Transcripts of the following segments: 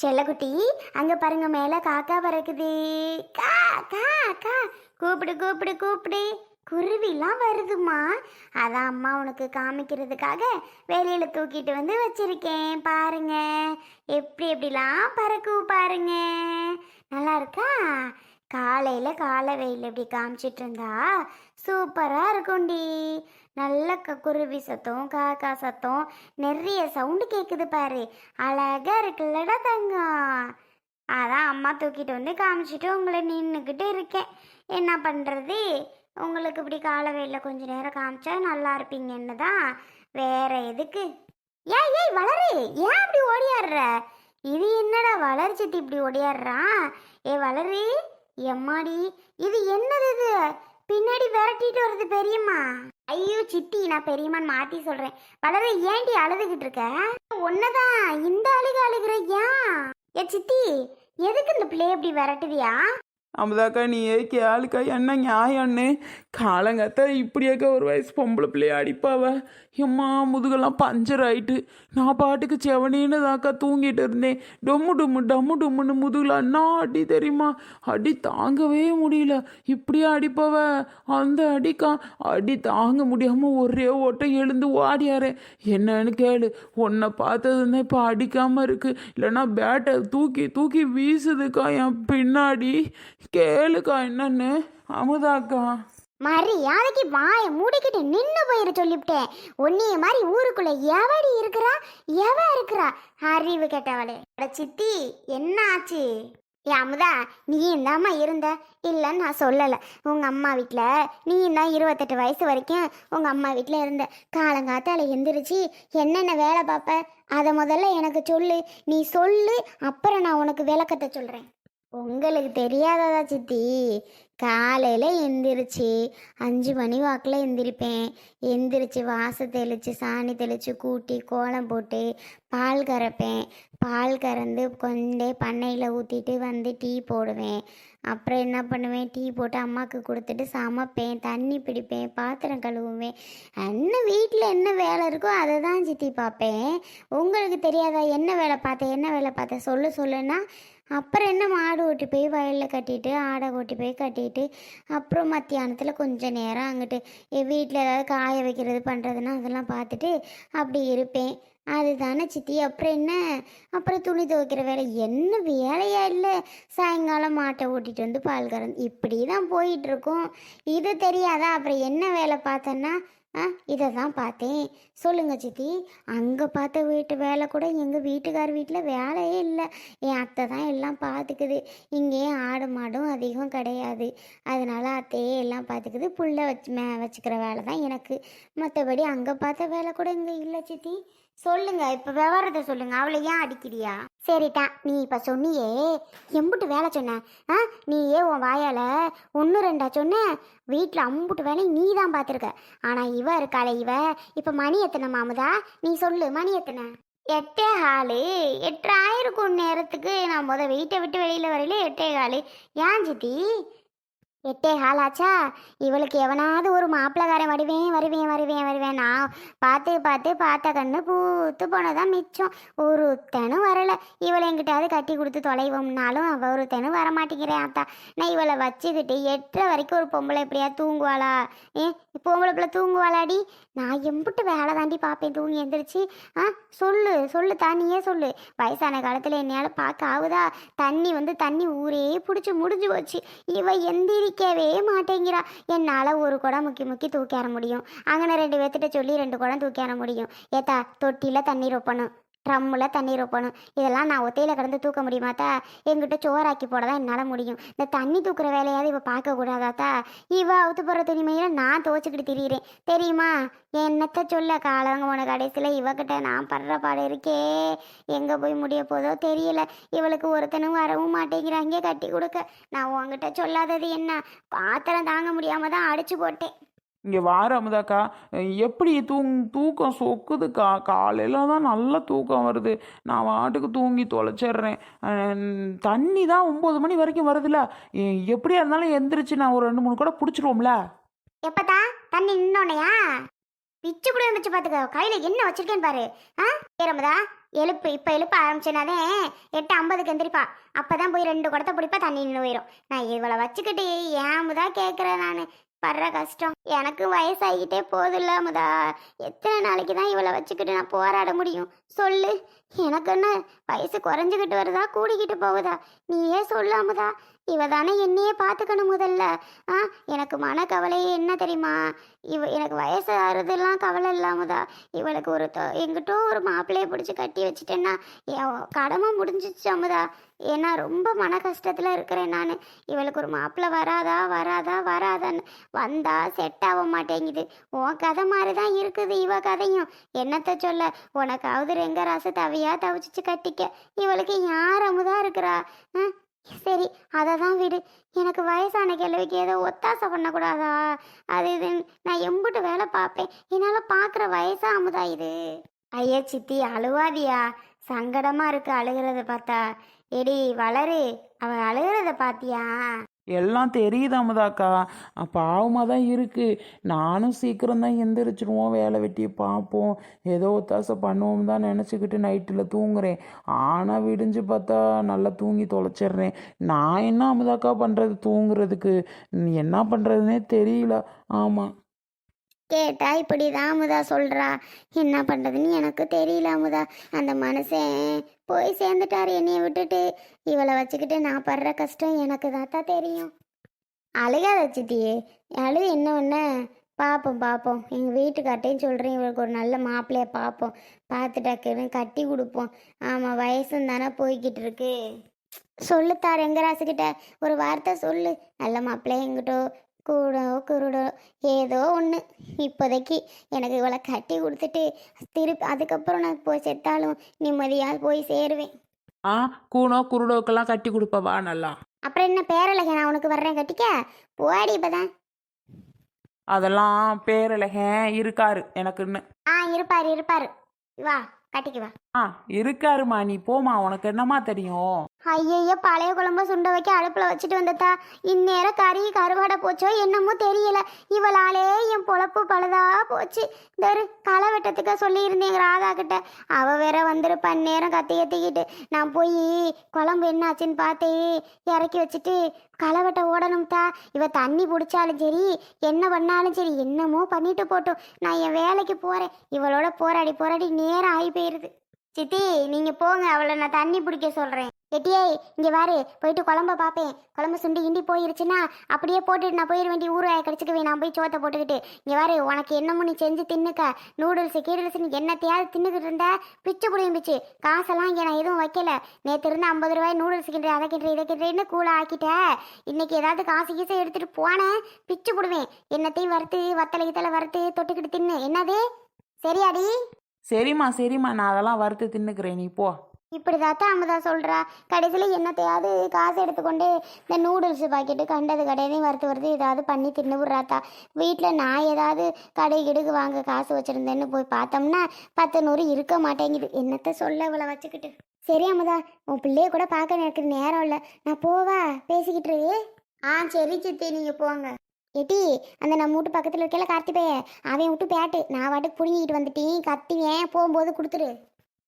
செல்லக்குட்டி அங்க பாருங்க மேல காக்கா பறக்குது. கா கா கா. கூப்பிடு கூப்பிடு கூப்பிடு. குருவிலாம் வருதுமா அதான் அம்மா உனக்கு காமிக்கிறதுக்காக வெளியில தூக்கிட்டு வந்து வச்சிருக்கேன். பாருங்க. எப்படி எப்படிலாம் பறக்கு பாருங்க. நல்லா இருக்கா? காலையில் காலை வெயில் இப்படி காமிச்சிட்டு இருந்தா சூப்பராக இருக்கும்டி. நல்ல க குருவி சத்தம் காக்கா சத்தம் நிறைய சவுண்டு கேட்குது பாரு. அழகாக இருக்குல்லடா தங்கம். அதான் அம்மா தூக்கிட்டு வந்து காமிச்சிட்டு உங்களை நின்றுக்கிட்டு இருக்கேன். என்ன பண்ணுறது உங்களுக்கு இப்படி கால வெயிலில் கொஞ்சம் நேரம் காமிச்சா நல்லா இருப்பீங்கன்னு தான். வேற எதுக்கு? ஏய் ஏய் வளரு. ஏன் இப்படி ஓடியாடுற? இது என்னடா வளர்ச்சிட்டு இப்படி ஓடியாடுறான்? ஏ வளரு. எம்மாடி இது என்னது இது? பின்னாடி விரட்டிட்டு வருது பெரியம்மா. ஐயோ சித்தி நான் பெரியம்மான்னு மாத்தி சொல்றேன். வளர ஏன்டி அழுதுகிட்டு இருக்க? ஒன்னதான் இந்த அழுக அழுகுற ஏன்? ஏ சித்தி எதுக்கு இந்த பிள்ளைய இப்படி விரட்டுதியா அமுதாக்கா நீ ஏக்கி ஆளுக்கா என்ன நியாயம்னு? காலங்கத்த இப்படியாக்கா ஒரு வயசு பொம்பளை பிள்ளைய அடிப்பாவ? எம்மா முதுகெல்லாம் பஞ்சர் ஆயிட்டு. நான் பாட்டுக்கு செவனின்னு தாக்கா தூங்கிட்டு இருந்தேன். டொம்மு டொம்மு டம்மு டொம்முன்னு முதுகில் அண்ணா அடி தெரியுமா? அடி தாங்கவே முடியல. இப்படியே அடிப்பாவ? அந்த அடிக்கா. அடி தாங்க முடியாம ஒரே ஓட்டம் எழுந்து ஓடியாரே. என்னன்னு கேளு. உன்னை பார்த்ததுன்னா இப்போ அடிக்காம இருக்கு. இல்லைன்னா பேட்டை தூக்கி தூக்கி வீசுதுக்கா என் பின்னாடி. கேளுக்கா என்னன்னு. அமுதாக்கா. மரியாதைக்கு வாயை மூடிக்கிட்டு நின்னு போயிரு சொல்லிவிட்டேன் உன்னைய மாதிரி ஊருக்குள்ள எவடி இருக்கிறா? எவ இருக்கிறா? அறிவு கேட்டவளே. அட சித்தி என்ன ஆச்சு ஏ அமுதா நீ இந்தாம்மா இருந்த. இல்லைன்னு நான் சொல்லலை. உங்கள் அம்மா வீட்டில் நீ தான் இருபத்தெட்டு வயசு வரைக்கும் உங்கள் அம்மா வீட்டில் இருந்த. காலங்காத்தால எந்திரிச்சு என்னென்ன வேலை பார்ப்ப? அதை முதல்ல எனக்கு சொல்லு. நீ சொல்லு அப்புறம் நான் உனக்கு விளக்கத்தை சொல்கிறேன் உங்களுக்கு தெரியாததா சித்தி? காலையில் எந்திரிச்சு அஞ்சு மணி வாக்கில் எந்திரிப்பேன். எந்திரிச்சு வாச தெளித்து சாணி தெளித்து கூட்டி கோலம் போட்டு பால் கறப்பேன். பால் கறந்து கொண்டே பண்ணையில் ஊற்றிட்டு வந்து டீ போடுவேன். அப்புறம் என்ன பண்ணுவேன்? டீ போட்டு அம்மாவுக்கு கொடுத்துட்டு சமைப்பேன். தண்ணி பிடிப்பேன். பாத்திரம் கழுவுவேன். என்ன வீட்டில் என்ன வேலை இருக்கோ அதை தான் சித்தி பார்ப்பேன். உங்களுக்கு தெரியாதா? என்ன வேலை பார்த்தேன்? என்ன வேலை பார்த்தேன்? சொல்லு சொல்லுன்னா அப்புறம் என்ன மாடு ஓட்டி போய் வயலில் கட்டிட்டு ஆடை ஓட்டி போய் கட்டிட்டு அப்புறம் மத்தியானத்தில் கொஞ்சம் நேரம் அங்கிட்டு வீட்டில் ஏதாவது காய வைக்கிறது பண்ணுறதுன்னா அதெல்லாம் பார்த்துட்டு அப்படி இருப்பேன். அதுதானே சித்தி. அப்புறம் என்ன? அப்புறம் துணி துவைக்கிற வேலை. என்ன வேலையா இல்லை. சாயங்காலம் மாட்டை ஓட்டிகிட்டு வந்து பால் கறந்து. இப்படி தான் போயிட்டுருக்கோம் இது தெரியாதா? அப்புறம் என்ன வேலை பார்த்தேன்னா ஆ இதை தான் பார்த்தேன். சொல்லுங்க சித்தி. அங்கே பார்த்த வீட்டு வேலை கூட எங்கள் வீட்டுக்கார் வீட்டில் வேலையே இல்லை. என் அத்தை தான் எல்லாம் பார்த்துக்குது. இங்கே ஆடு மாடும் அதிகம் கிடையாது. அதனால அத்தையே எல்லாம் பார்த்துக்குது. புள்ள வச்சு மே வச்சுக்கிற வேலை தான் எனக்கு. மற்றபடி அங்கே பார்த்த வேலை கூட இங்கே இல்லை சித்தி. சொல்லுங்க இப்போ விவரத்தை சொல்லுங்க. அவளை ஏன் அடிக்கிறியா? சரிட்டா நீ இப்போ சொன்னியே எம்புட்டு வேலை சொன்ன. ஆ நீ ஏன் உன் வாயால் ஒன்று ரெண்டா சொன்ன. வீட்டில் அம்புட்டு வேலையும் நீ தான் பார்த்துருக்க ஆனால் இவ இருக்காளே இவ. இப்போ மணி எத்தனை மாமுதா? நீ சொல்லு மணி எத்தனை? எட்டே ஹாலு எட்டு ஆயிருக்கும் நேரத்துக்கு. நான் முத வீட்டை விட்டு வெளியில் வரையில எட்டே ஹாலு ஏன் சித்தி? எட்டே ஹாலாச்சா இவளுக்கு எவனாவது ஒரு மாப்பிள்ளக்காரன் வருவேன் வருவேன் வருவேன் வருவேன். நான் பார்த்து பார்த்து பார்த்த கண்ணு பூத்து போனதான் மிச்சம். ஒருத்தனும் வரலை. இவளை எங்கிட்டாவது கட்டி கொடுத்து தொலைவோம்னாலும் அவள் ஒருத்தனும் வரமாட்டேங்கிறேன் அத்தா. நான் இவளை வச்சுக்கிட்டு எட்டரை வரைக்கும் ஒரு பொம்பளை எப்படியா தூங்குவாளா? ஏ பொம்பளை பிள்ளை தூங்குவாளாடி? நான் எம்பிட்டு வேலை தாண்டி பார்ப்பேன். தூங்கி எந்திரிச்சு ஆ சொல்லு சொல்லு தண்ணியே சொல்லு. வயசான காலத்தில் என்னையால் பார்க்க ஆகுதா? தண்ணி வந்து தண்ணி ஊரே பிடிச்சி முடிஞ்சு போச்சு. இவ எந்திரிக்கவே மாட்டேங்கிறா. என்னால் ஒரு குடம் முக்கி முக்கி தூக்கிற முடியும். அங்கே ரெண்டு பேர்த்திட்ட சொல்லி ரெண்டு குடம் தூக்கிற முடியும். ஏத்தா தொட்டியில் தண்ணி ரொப்பணும் ட்ரம்மில் தண்ணி ரொப்பணும் இதெல்லாம் நான் ஒத்தையில் கிடந்து தூக்க முடியுமாத்தா? எங்கிட்ட சோறாக்கி போட தான் என்னால் முடியும். இந்த தண்ணி தூக்குற வேலையாவது இவ பார்க்கக்கூடாதாத்தா இவ அவுத்து போகிற துணிமையில நான் துவச்சிக்கிட்டு திரியிறேன். தெரியுமா? என்னத்த சொல்ல காலவங்க போன கடைசியில் இவகிட்ட நான் படுற பாடம் இருக்கே. எங்கே போய் முடிய போதோ தெரியல. இவளுக்கு ஒருத்தனும் வரவும் மாட்டேங்கிறாங்க கட்டி கொடுக்க. நான் உங்ககிட்ட சொல்லாதது என்ன? பாத்திரம் தாங்க முடியாமல் தான் அடிச்சு போட்டேன். இங்கே வார அமுதாக்கா எப்படி தூங் தூக்கம் சொக்குதுக்கா. காலையில் தான் நல்ல தூக்கம் வருது. நான் வாட்டுக்கு தூங்கி தொலைச்சிட்றேன். தண்ணி தான் ஒம்பது மணி வரைக்கும் வருதுல்ல எப்படியா இருந்தாலும் எந்திரிச்சு நான் ஒரு ரெண்டு மூணு கூட பிடிச்சிருவோம்ல. எப்பதா தண்ணி நின்னோனையா பிச்சு கூட இருந்துச்சு பார்த்துக்க கையில் என்ன வச்சிருக்கேன்னு பாரு. ஆ? ஏறமுதா எழுப்பு. இப்போ எழுப்ப ஆரம்பிச்சேனாதே எட்டு ஐம்பதுக்கு எந்திரிப்பா. அப்போ தான் போய் ரெண்டு குடத்தை பிடிப்பா தண்ணி நின்று போயிடும் நான் இவளை வச்சுக்கிட்டு ஏமுதா கேட்குறேன் நான். படுற கஷ்டம். எனக்கு வயசாகிட்டே போதில்ல முதா எத்தனை நாளைக்கு தான் இவளை வச்சுக்கிட்டு நான் போராட முடியும்? சொல்லு. எனக்கு என்ன? வயசு குறைஞ்சிக்கிட்டு வருதா? கூடிக்கிட்டு போகுதா? நீயே சொல்லு அமுதா. இவ தானே என்னையே பார்த்துக்கணும் முதல்ல. ஆ எனக்கு மனக்கவலையே என்ன தெரியுமா? இவ எனக்கு வயசு ஆறுதெல்லாம் கவலை இல்லாமதா இவளுக்கு ஒரு எங்கிட்டோ ஒரு மாப்பிள்ளைய பிடிச்சி கட்டி வச்சுட்டேன்னா என் கடமை முடிஞ்சிச்சு அமுதா. ஏன்னா ரொம்ப மன கஷ்டத்தில் இருக்கிறேன் நான். இவளுக்கு ஒரு மாப்பிள்ளை வராதா வராதா வராதான்னு வந்தா செட் ஆக மாட்டேங்குது. உன் கதை மாதிரி தான் இருக்குது இவ கதையும். என்னத்த சொல்ல? உனக்காவது ரெங்கராசு தவியா தவிச்சிச்சு கட்டிக்க. இவளுக்கு யார் அமுதா இருக்கிறா? ஆ? சரி அதை தான் விடு. எனக்கு வயசான கேள்விக்கு ஏதோ ஒத்தாசை பண்ணக்கூடாதா? அது இது நான் எம்புட்டு வேலை பார்ப்பேன். என்னால் பார்க்குற வயசா அமுதா இது? ஐயா சித்தி அழுவாதியா? சங்கடமாக இருக்கு அழுகிறத பார்த்தா. எடி வளரு. அவ அழுகிறத பாத்தியா? எல்லாம் தெரியுது அமுதாக்கா. பாவமாக தான் இருக்குது நானும் சீக்கிரம் தான் எந்திரிச்சிருவோம் வேலை வெட்டியை பார்ப்போம் ஏதோ ஒத்தாசை பண்ணுவோம் தான் நினச்சிக்கிட்டு நைட்டில் தூங்குறேன். ஆனால் விடிஞ்சு பார்த்தா நல்லா தூங்கி தொலைச்சிட்றேன். நான் என்ன அமுதாக்கா பண்ணுறது தூங்குறதுக்கு? என்ன பண்ணுறதுனே தெரியல. ஆமாம் கேட்டா இப்படி தான் அமுதா சொல்றா. என்ன பண்றதுன்னு எனக்கு தெரியல அமுதா. அந்த மனுஷன் போய் சேர்ந்துட்டாரு என்னைய விட்டுட்டு. இவளை வச்சுக்கிட்டு நான் படுற கஷ்டம் எனக்கு தாத்தா தெரியும். அழுகாத சித்தியே. அழு என்ன ஒன்று பார்ப்போம் பார்ப்போம் எங்கள் வீட்டுக்கார்ட்டையும் சொல்கிறேன் இவளுக்கு ஒரு நல்ல மாப்பிள்ளைய பார்ப்போம் பார்த்து டக்குன்னு கட்டி கொடுப்போம். ஆமாம் வயசும் தானே போய்கிட்டு இருக்கு. சொல்லுத்தார் எங்கராசுக்கிட்ட ஒரு வார்த்தை சொல்லு. நல்ல மாப்பிள்ளைய எங்கிட்டோ கூடோ குருடோ ஏதோ ஒன்று இப்போதைக்கு எனக்கு இவளை கட்டி கொடுத்துட்டு திருப்பி அதுக்கப்புறம் நான் போய் செத்தாலும் நிம்மதியாக போய் சேருவேன். ஆ கூனோ குருடோக்கெல்லாம் கட்டி கொடுப்பவா நல்லா. அப்புறம் என்ன பேரழகை நான் உனக்கு வர்றேன் கட்டிக்க? போடி இப்போதான். அதெல்லாம் பேரழகன் இருக்காரு எனக்குன்னு. ஆ இருப்பாரு இருப்பாரு. வா கட்டிக்கு வா. ஆ இருக்காருமா நீ போமா உனக்கு என்னமா தெரியும்? ஐயையோ பழைய குழம்ப சுண்ட வைக்க அடுப்பில் வச்சுட்டு வந்ததா? இந்நேரம் கறி கருவாடை போச்சோ என்னமோ தெரியல. இவளாலே என் பொழப்பு பழுதா போச்சு. தரு களை வெட்டத்துக்க சொல்லியிருந்தேங்க ராதா கிட்ட. அவ வேற வந்திருப்பா. நேரம் கத்தி கத்திக்கிட்டு நான் போய் குழம்பு என்னாச்சுன்னு பார்த்தே இறக்கி வச்சுட்டு களை வெட்ட ஓடணும்தா இவ தண்ணி பிடிச்சாலும் சரி என்ன பண்ணாலும் சரி என்னமோ பண்ணிட்டு போட்டோம். நான் என் வேலைக்கு போறேன். இவளோட போராடி போராடி நேரம் ஆகி போயிருது. சித்தி நீங்க போங்க அவளை நான் தண்ணி பிடிக்க சொல்றேன். எட்டியே இங்க வாரு போயிட்டு குழம்ப பார்ப்பேன். குழம்பு சுண்டி கிண்டி போயிருச்சுன்னா அப்படியே போட்டுட்டு நான் போயிட வேண்டிய ஊறுகாய் கடிச்சுக்கவே நான் போய் சோத்தை போட்டுக்கிட்டு இங்க வாரு உனக்கு என்னமோ நீ செஞ்சு தின்னுக்க. நூடுல்ஸ் கீடுல்ஸ்னு என்னத்தையாவது தின்னுக்கிட்டு இருந்தா பிச்சு புடியும் பிச்சு. காசெல்லாம் இங்கே நான் எதுவும் வைக்கல. நேற்று இருந்த ஐம்பது ரூபாய் நூடுல்ஸ் கிண்டு அதை கிண்டு இதை கிண்டுறேன்னு கூல ஆக்கிட்ட. இன்னைக்கு ஏதாவது காசு கீசை எடுத்துட்டு போனேன் பிச்சு புடுவேன். என்னத்தையும் வறுத்து வத்தலை கித்தலை வறுத்து தொட்டுக்கிட்டு தின்னு. என்னது? சரியாடி? சரிம்மா சரிம்மா நான் அதெல்லாம் வறுத்து தின்னுக்கிறேன். நீ போ. இப்படிதாத்தா அம்மதா அமுதா சொல்கிறா கடைசியில் என்னத்தையாவது காசு எடுத்துக்கொண்டு இந்த நூடுல்ஸ் பாக்கெட்டு கண்டது கடையிலையும் வறுத்து வறுத்து ஏதாவது பண்ணி தின்னு விட்றாத்தா. வீட்டில் நான் ஏதாவது கடை கிடுக்கு வாங்க காசு வச்சுருந்தேன்னு போய் பார்த்தோம்னா பத்து நூறு இருக்க மாட்டேங்குது. என்னத்த சொல்ல இவ்வளோ வச்சுக்கிட்டு? சரி அமுதா உன் பிள்ளைய கூட பார்க்க எனக்கு நேரம் இல்லை. நான் போவா பேசிக்கிட்டு இரு. ஆ சரி சித்தி நீங்கள் போங்க. எட்டி அந்த நம்ம வீட்டு பக்கத்தில் இருக்கல கார்த்திபேய அவன் விட்டு பேட்டு. நான் வாட்டுக்கு பிடுங்கிட்டு வந்துட்டேன். கத்திவேன் போகும்போது கொடுத்துரு.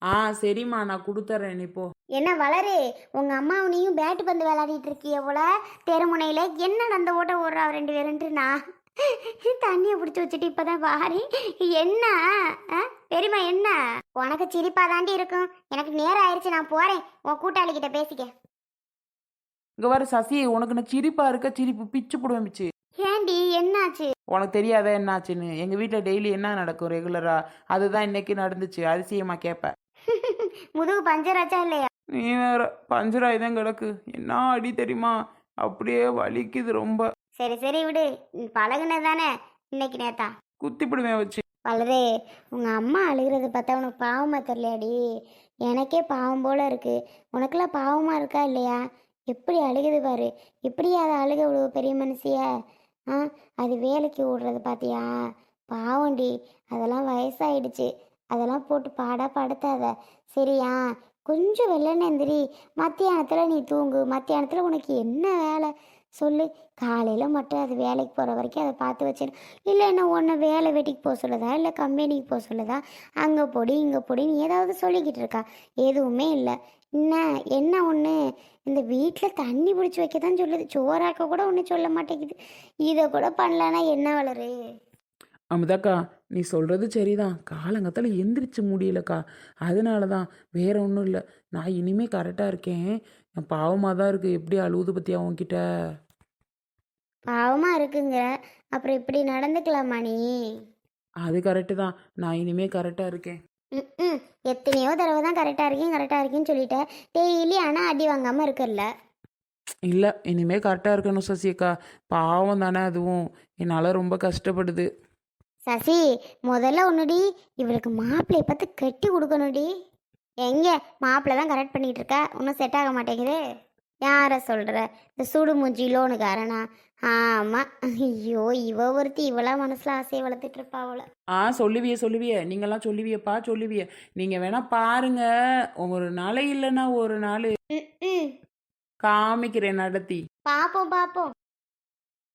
ஆ சரிம்மா நான் கொடுத்துட்றேன் நீ போ. என்ன வளரு? உங்க அம்மாவும் நீயும் பேட்டு பந்து விளையாடிட்டு இருக்கிய போல. தெருமுனையில என்ன அந்த ஓட்ட ஓடுறா ரெண்டு பேருன்ட்டு நான் தண்ணியை பிடிச்சி வச்சுட்டு இப்பதான் வாரி என்ன? ஆ? பெரியம்மா என்ன? உனக்கு சிரிப்பா தாண்டி இருக்கும். எனக்கு நேரம் ஆயிடுச்சு நான் போறேன். உன் கூட்டாளி கிட்ட பேசிக்க. இங்கே வர சசி உனக்கு நான் சிரிப்பா இருக்க சிரிப்பு பிச்சு போடுவேன் பிச்சு. என்னாச்சு? உனக்கு தெரியாத என்னாச்சுன்னு? எங்கள் வீட்டில் டெய்லி என்ன நடக்கும் ரெகுலராக அதுதான் இன்னைக்கு நடந்துச்சு. அதிசயமாக கேட்பேன் முதுகு பஞ்சர் ஆச்சா இல்லையா? நீ வேற பஞ்சராய் தான் கிடக்கு. என்ன அடி தெரியுமா? அப்படியே வலிக்குது ரொம்ப. சரி சரி விடு. பழகுனது தானே இன்னைக்கு நேத்தா? குத்திப்பிடுவேன் வச்சு. வளரே உங்க அம்மா அழுகிறத பார்த்தா உனக்கு பாவமா தெரியலையாடி. எனக்கே பாவம் போல இருக்கு. உனக்கெல்லாம் பாவமா இருக்கா இல்லையா? எப்படி அழுகுது பாரு. எப்படி அதை அழுக விடுவ பெரிய மனுஷிய. ஆ அது வேலைக்கு விடுறது பார்த்தியா பாவண்டி அதெல்லாம் வயசாயிடுச்சு. அதெல்லாம் போட்டு பாடா படுத்தாத. சரியா? கொஞ்சம் வெள்ளன எந்திரி. மத்தியானத்தில் நீ தூங்கு. மத்தியானத்தில் உனக்கு என்ன வேலை? சொல்லு. காலையில் மட்டும் அது வேலைக்கு போகிற வரைக்கும் அதை பார்த்து வச்சிடணும் இல்லை என்ன ஒன்று வேலை வெட்டிக்கு போக சொல்லுதா? இல்லை கம்பெனிக்கு போக சொல்லுதா? அங்கே பொடி இங்கே பொடின்னு ஏதாவது சொல்லிக்கிட்டு இருக்கா? எதுவுமே இல்லை. என்ன என்ன ஒன்று இந்த வீட்டில் தண்ணி பிடிச்சி வைக்க தான் சொல்லுது. சோறாக்க கூட ஒன்றும் சொல்ல மாட்டேங்குது. இதை கூட பண்ணலன்னா என்ன வளரு? அமுதாக்கா நீ சொல்கிறது சரிதான். காலங்கத்தில் எந்திரிச்சு முடியலக்கா. அதனால தான் வேற ஒன்றும் இல்லை. நான் இனிமே கரெக்டாக இருக்கேன். என் பாவமாக தான் இருக்குது எப்படி அழுவுது பற்றி அவன்கிட்ட பாவமாக இருக்குங்க. அப்புறம் இப்படி நடந்துக்கலாமா நீ? அது கரெக்டு தான் நான் இனிமே கரெக்டாக இருக்கேன். ம் எத்தனையோ தடவை தான் கரெக்டாக இருக்கேன் கரெக்டாக இருக்கேன்னு சொல்லிட்டேன் டெய்லி ஆனால் அடி வாங்காமல் இருக்கல இல்லை இனிமே கரெக்டாக இருக்கணும் சசியக்கா. பாவம் தானே அதுவும். என்னால் ரொம்ப கஷ்டப்படுது. சசி முதல்ல ஒன்றுடி இவளுக்கு மாப்பிள்ளையை பார்த்து கட்டி கொடுக்கணும்டி. எங்கே? மாப்பிள்ளை தான் கரெக்ட் பண்ணிகிட்டு இருக்கா? ஒன்றும் செட் ஆக மாட்டேங்குது. யாரை சொல்கிற இந்த சுடு மூஞ்சி லோனுக்காரனா? ஆமாம் ஐயோ இவ ஒருத்தி இவளா மனசில் ஆசையை வளர்த்துட்டு இருப்பா அவளை. ஆ சொல்லுவிய சொல்லுவிய. நீங்களாம் சொல்லுவியப்பா சொல்லுவிய. நீங்கள் வேணா பாருங்க. ஒரு நாளை இல்லைன்னா ஒரு நாள். காமிக்கிறேன் நடத்தி. பார்ப்போம் பார்ப்போம்